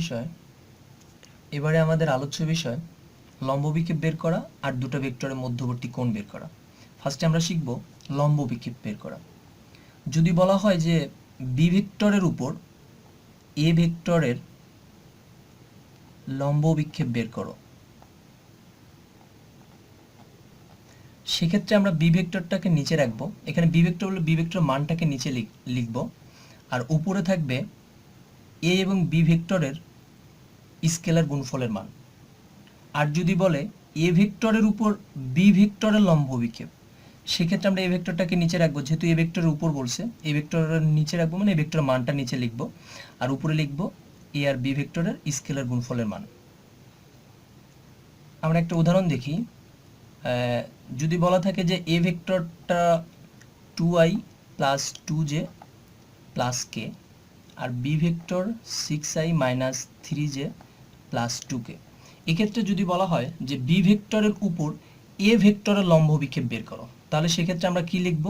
বিষয়, এবারে আমাদের আলোচ্য বিষয় লম্ব বিক্ষেপ বের করা আর দুটো ভেক্টরের মধ্যবর্তী কোণ বের করা। ফার্স্টে আমরা শিখব লম্ব বিক্ষেপ বের করা। যদি বলা হয় যে বি ভেক্টরের উপর এ ভেক্টরের লম্ব বিক্ষেপ বের করো, সেক্ষেত্রে আমরা বি ভেক্টরটাকে নিচে রাখব। এখানে বি ভেক্টর হলে বি ভেক্টর মানটাকে নিচে লিখ- লিখব। আর উপরে থাকবে এ এবং বি ভেক্টরের স্কেলার গুণফলের মান। আর যদি বলে এ ভেক্টরের উপর বি ভেক্টরের লম্ব বিক্ষেপ সেক্ষেত্রে আমরা এ ভেক্টরটাকে নিচে রাখব। যেহেতু এ ভেক্টরের উপর বলছে, এ ভেক্টরের নিচে রাখব মানে এ ভেক্টরের মানটা নিচে লিখব। আর উপরে লিখব এ আর বি ভেক্টরের স্কেলার গুণফলের মান। আমরা একটা উদাহরণ দেখি। যদি বলা থাকে যে A ভেক্টরটা two I plus two J plus K, R B vector six I minus three J plus two K. এক্ষেত্রে যদি বলা হয় যে বি ভেক্টরের উপর এ ভেক্টরের লম্ব বিক্ষেপ বের করো, তাহলে সেক্ষেত্রে আমরা কি লিখব?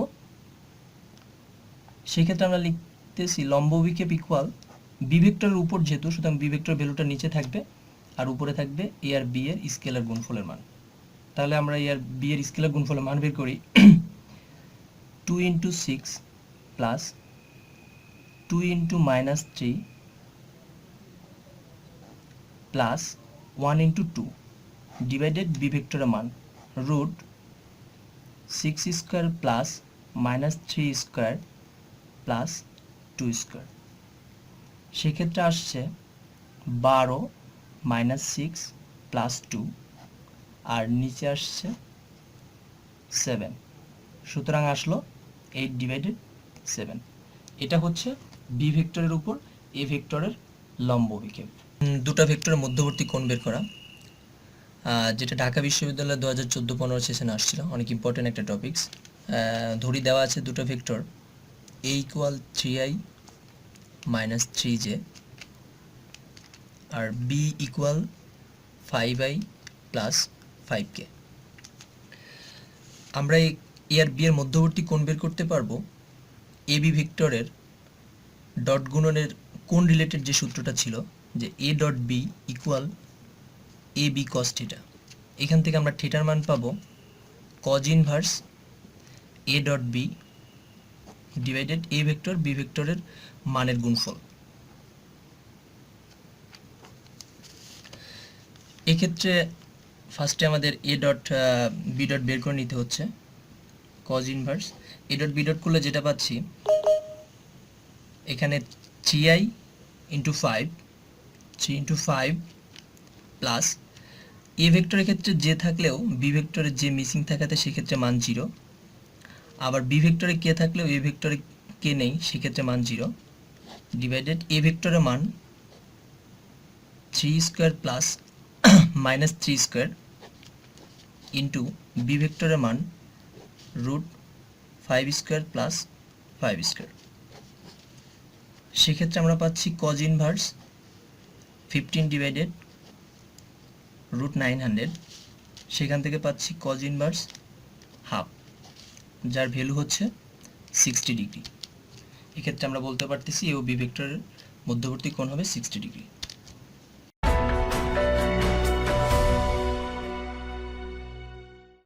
সেক্ষেত্রে আমরা লিখতেছি লম্ব বিক্ষেপ ইকুয়াল বি ভেক্টরের উপর যেহেতু, সুতরাং বি ভেক্টর ভ্যালুটা নিচে থাকবে আর উপরে থাকবে এ আর বি এর স্কেলার গুণফলের মান। তাহলে আমরা এ আর বি এর স্কেলার গুণফলের মান বের করি। Two into six plus two into minus three plus one into two divided B ভেক্টরের মান root six square plus minus three square plus two square সেক্ষেত্রে আসছে বারো মাইনাস সিক্স প্লাস টু আর নিচে আসছে সেভেন সুতরাং আসলো এইট ডিভাইডেড সেভেন এটা হচ্ছে বি ভেক্টরের উপর এ ভেক্টরের লম্ব বিক্ষেপ। দুটো ভেক্টরের মধ্যবর্তী কোণ বের করা। যেটা ঢাকা বিশ্ববিদ্যালয় দু হাজার চোদ্দ পনেরো সেশনে আসছিল, অনেক ইম্পর্টেন্ট একটা টপিক্স ধরি দেওয়া আছে দুটো vector A equal three I minus three J R B equal five I plus five K আমরা এ আর বি এর মধ্যবর্তী কোণ বের করতে পারব। এ বি ভেক্টরের ডট গুণনের কোন রিলেটেড যে সূত্রটা ছিল? যে A dot B equal A B cos theta এখান থেকে আমরা থিটার মান পাবো cos inverse A dot B divided A vector B ভেক্টরের মানের গুণফল। এক্ষেত্রে ফার্স্টে আমাদের এ ডট বি ডট বের করে নিতে হচ্ছে cos inverse A dot B dot করলে যেটা পাচ্ছি, এখানে three I into five three into five plus A ভেক্টরের ক্ষেত্রে যে থাকলেও বি ভেক্টরের যে মিসিং থাকাতে সেক্ষেত্রে মান জিরো আবার বি ভেক্টরে কে থাকলেও এ ভেক্টরে কে নেই সেক্ষেত্রে মান জিরো ডিভাইডেড এ ভেক্টরের মান three square plus minus three square into B ভেক্টরের মান root five square plus five square সেক্ষেত্রে আমরা পাচ্ছি cos inverse fifteen divided root nine hundred সেখান থেকে পাচ্ছি কজ ইনভার্স হাফ যার ভ্যালু হচ্ছে সিক্সটি ডিগ্রি এক্ষেত্রে আমরা বলতে পারতেছি এ ও বি ভেক্টরের মধ্যবর্তী কোণ হবে সিক্সটি ডিগ্রি